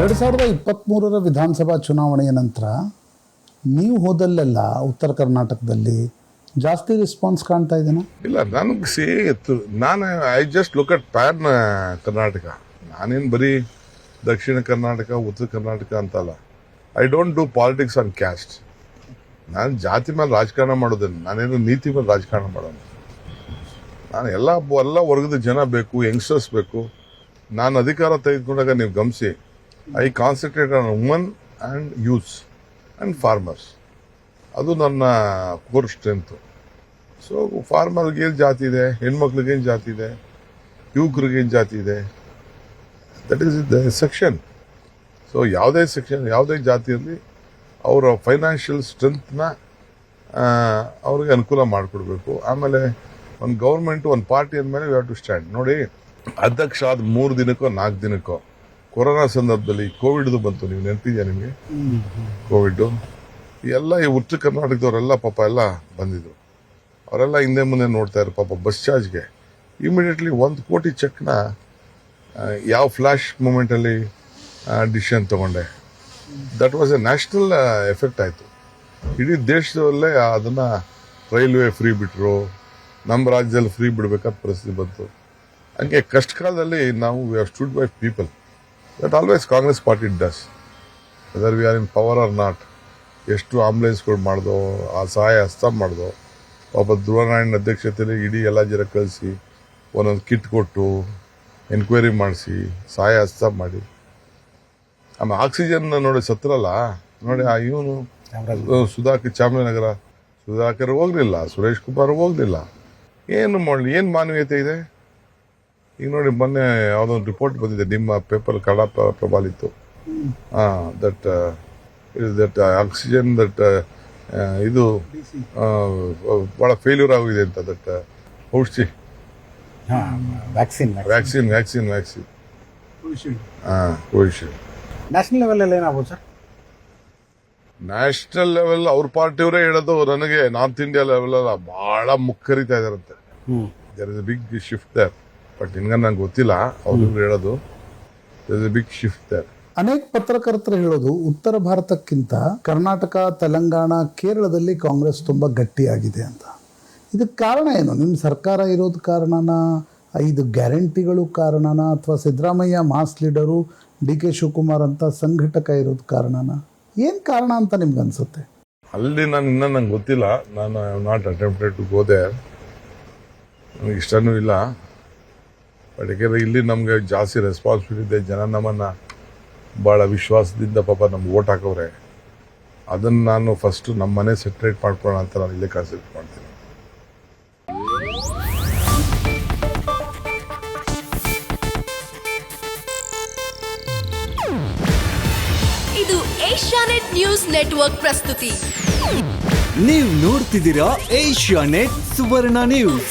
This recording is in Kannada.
ಎರಡು ಸಾವಿರದ ಇಪ್ಪತ್ತ್ಮೂರರ ವಿಧಾನಸಭಾ ಚುನಾವಣೆಯ ನಂತರ ನೀವು ಹೋದಲ್ಲೆಲ್ಲ ಉತ್ತರ ಕರ್ನಾಟಕದಲ್ಲಿ ಜಾಸ್ತಿ ರೆಸ್ಪಾನ್ಸ್ ಕಾಣ್ತಾ ಇದ್ದೇನೆ ಇಲ್ಲ ನನಗೆ ಸಿ ನಾನು I just look at pan Karnataka. ನಾನೇನು ಬರೀ ದಕ್ಷಿಣ ಕರ್ನಾಟಕ, ಉತ್ತರ ಕರ್ನಾಟಕ ಅಂತಲ್ಲ. I don't do politics on caste ನಾನು ಜಾತಿ ಮೇಲೆ ರಾಜಕಾರಣ ಮಾಡೋದೇನು ನಾನೇನು ನೀತಿ ಮೇಲೆ ರಾಜಕಾರಣ ಮಾಡೋಣ ನಾನು ಎಲ್ಲ ಎಲ್ಲ ವರ್ಗದ ಜನ ಬೇಕು ಯಂಗ್ಸ್ಟರ್ಸ್ ಬೇಕು. ನಾನು ಅಧಿಕಾರ ತೆಗೆದುಕೊಂಡಾಗ ನೀವು ಗಮನಿಸಿ. I concentrate on woman and youths and farmers ಅದು ನನ್ನ ಕೋರ್ ಸ್ಟ್ರೆಂತು ಸೊ ಫಾರ್ಮರ್ಗೆ ಏನು ಜಾತಿ ಇದೆ? ಹೆಣ್ಮಕ್ಳಿಗೇನು ಜಾತಿ ಇದೆ? ಯುವಕರಿಗೇನು ಜಾತಿ ಇದೆ? That is the section so ಯಾವುದೇ ಸೆಕ್ಷನ್ ಯಾವುದೇ ಜಾತಿಯಲ್ಲಿ ಅವರ ಫೈನಾನ್ಷಿಯಲ್ ಸ್ಟ್ರೆಂತ್ನ ಅವ್ರಿಗೆ ಅನುಕೂಲ ಮಾಡಿಕೊಡ್ಬೇಕು. ಆಮೇಲೆ ಒಂದು ಗೌರ್ಮೆಂಟ್ ಒಂದು ಪಾರ್ಟಿ ಅಂದಮೇಲೆ ಯು ಹ್ಯಾವ್ ಟು ಸ್ಟ್ಯಾಂಡ್ ನೋಡಿ, ಅಧ್ಯಕ್ಷ ಆದ ಮೂರು ದಿನಕ್ಕೋ, ನಾಲ್ಕು ದಿನಕ್ಕೋ ಕೊರೋನಾ ಸಂದರ್ಭದಲ್ಲಿ ಕೋವಿಡ್ದು ಬಂತು, ನೀವು ನೆನಪಿದ್ಯಾ ನಿಮಗೆ? ಕೋವಿಡ್ ಎಲ್ಲ ಈ ಉತ್ತರ ಕರ್ನಾಟಕದವರೆಲ್ಲ ಪಾಪ ಎಲ್ಲ ಬಂದಿದ್ರು. ಅವರೆಲ್ಲ ಹಿಂದೆ ಮುಂದೆ ನೋಡ್ತಾ ಇದ್ರು ಪಾಪ ಬಸ್ ಚಾರ್ಜ್ಗೆ. ಇಮಿಡಿಯೇಟ್ಲಿ ಒಂದು ಕೋಟಿ ಚೆಕ್ನ ಯಾವ ಫ್ಲ್ಯಾಶ್ ಮೂಮೆಂಟಲ್ಲಿ ಡಿಸಿಷನ್ ತಗೊಂಡೆ. That was a national effect ಆಯಿತು. ಇಡೀ ದೇಶದಲ್ಲೇ ಅದನ್ನು ರೈಲ್ವೆ ಫ್ರೀ ಬಿಟ್ಟರು ನಮ್ಮ ರಾಜ್ಯದಲ್ಲಿ ಫ್ರೀ ಬಿಡಬೇಕಾದ ಪರಿಸ್ಥಿತಿ ಬಂತು. ಹಂಗೆ ಕಷ್ಟ ಕಾಲದಲ್ಲಿ ನಾವು we are stood by people that always Congress party does whether we are in power or not ಎಷ್ಟು ಆಂಬುಲೆನ್ಸ್ಗಳು ಮಾಡ್ದೋ ಆ ಸಹಾಯ ಹಸ್ತ ಮಾಡ್ದೋ ಪಾಪ ಧ್ರುವನಾರಾಯಣ ಅಧ್ಯಕ್ಷತೆಯಲ್ಲಿ ಇಡೀ ಎಲ್ಲ ಜನ ಕಳಿಸಿ ಒಂದೊಂದು ಕಿಟ್ ಕೊಟ್ಟು ಎನ್ಕ್ವೈರಿ ಮಾಡಿಸಿ ಸಹಾಯ ಹಸ್ತ ಮಾಡಿ. ಆಮೇಲೆ ಆಕ್ಸಿಜನ್ ನೋಡಿ ಸತ್ರಲ್ಲ ನೋಡಿ ಆ ಇವನು ಸುಧಾಕರ್ ಚಾಮರಾಜನಗರ ಸುಧಾಕರ್ ಹೋಗ್ಲಿಲ್ಲ ಸುರೇಶ್ ಕುಮಾರ್ ಹೋಗ್ಲಿಲ್ಲ. ಏನು ಮಾಡಲಿ ಏನು ಮಾನವೀಯತೆ ಇದೆ? ಈಗ ನೋಡಿ ಮೊನ್ನೆ ಯಾವುದೋ ಒಂದು ರಿಪೋರ್ಟ್ ಬಂದಿದೆ. ನಿಮ್ಮ ಪೇಪರ್ ಕಡ ಪ್ರ- ಪ್ರಬಾಲಿತ್ತು ಹಾಂ ದಟ್ ದಟ್ ಆಕ್ಸಿಜನ್ ದಟ್ ಇದು ಬಹಳ ಭಾಳ ಫೇಲ್ಯೂರ್ ಆಗಿದೆ ಅಂತ ದಟ್ ಔಷಧಿ. ವ್ಯಾಕ್ಸಿನ್ ವ್ಯಾಕ್ಸಿನ್ ವ್ಯಾಕ್ಸಿನ್ ವ್ಯಾಕ್ಸಿನ್ ಹಾಂ ಕೋವಿಶೀಲ್ಡ್. ನ್ಯಾಷನಲ್ ಲೆವೆಲಲ್ಲಿ ಏನಾಗ್ಬೋದು ಸರ್ ನ್ಯಾಷನಲ್ ಲೆವೆಲ್ ಅವ್ರ ಪಾರ್ಟಿಯವರೇ ಹೇಳೋದು ನನಗೆ ನಾರ್ತ್ ಇಂಡಿಯಾ ಲೆವೆಲ್ ಅಲ್ಲ ಬಹಳ ಮುಖರಿತಾ ಇದಾರಂತೆ. ಹ್ಞೂ there is big shift there but ನಿನ್ಗ ನಂಗೆ ಗೊತ್ತಿಲ್ಲ ಅವರು ಹೇಳೋದು. ಬಿಗ್ ಶಿಫ್ಟ್ ಅನೇಕ ಪತ್ರಕರ್ತರು ಹೇಳೋದು ಉತ್ತರ ಭಾರತಕ್ಕಿಂತ ಕರ್ನಾಟಕ ತೆಲಂಗಾಣ ಕೇರಳದಲ್ಲಿ ಕಾಂಗ್ರೆಸ್ ತುಂಬ ಗಟ್ಟಿಯಾಗಿದೆ ಅಂತ. ಇದಕ್ಕೆ ಕಾರಣ ಏನು? ನಿಮ್ಮ ಸರ್ಕಾರ ಇರೋದು ಕಾರಣನ? ಐದು ಗ್ಯಾರಂಟಿಗಳು ಕಾರಣನ? ಅಥವಾ Siddaramaiah mass leader D K Shivakumar ಅಂತ ಸಂಘಟಕ ಇರೋದು ಕಾರಣನ? ಏನು ಕಾರಣ ಅಂತ ನಿಮ್ಗೆ ಅನ್ಸುತ್ತೆ? ಅಲ್ಲಿ ನಾನು ಇನ್ನೂ ನಂಗೆ ಗೊತ್ತಿಲ್ಲ. ನಾನು not attempted to go there ನನಗೆ ಇಷ್ಟನೂ ಇಲ್ಲ. ಬಟ್ ಯಾಕೆಂದರೆ ಇಲ್ಲಿ ನಮಗೆ ಜಾಸ್ತಿ ರೆಸ್ಪಾನ್ಸಿಬಿಲಿಟಿ ಇದೆ. ಜನ ನಮ್ಮನ್ನು ಭಾಳ ವಿಶ್ವಾಸದಿಂದ ಪಾಪ ನಮ್ಗೆ ಓಟ್ ಹಾಕವ್ರೆ. ಅದನ್ನು ನಾನು ಫಸ್ಟು ನಮ್ಮ ಮನೆ ಸೆಟ್ರೇಟ್ ಮಾಡ್ಕೊಳ್ಳೋಣ ಅಂತ ನಾನು ಇಲ್ಲೇ ಕಾನ್ಸಂಟ್ರೇಟ್ ಮಾಡ್ತೀನಿ ಇದು ಏಷ್ಯಾನೆಟ್ ನ್ಯೂಸ್ ನೆಟ್ವರ್ಕ್ ಪ್ರಸ್ತುತಿ. ನೀವು ನೋಡ್ತಿದ್ದೀರಾ ಏಷ್ಯಾನೆಟ್ ಸುವರ್ಣ ನ್ಯೂಸ್.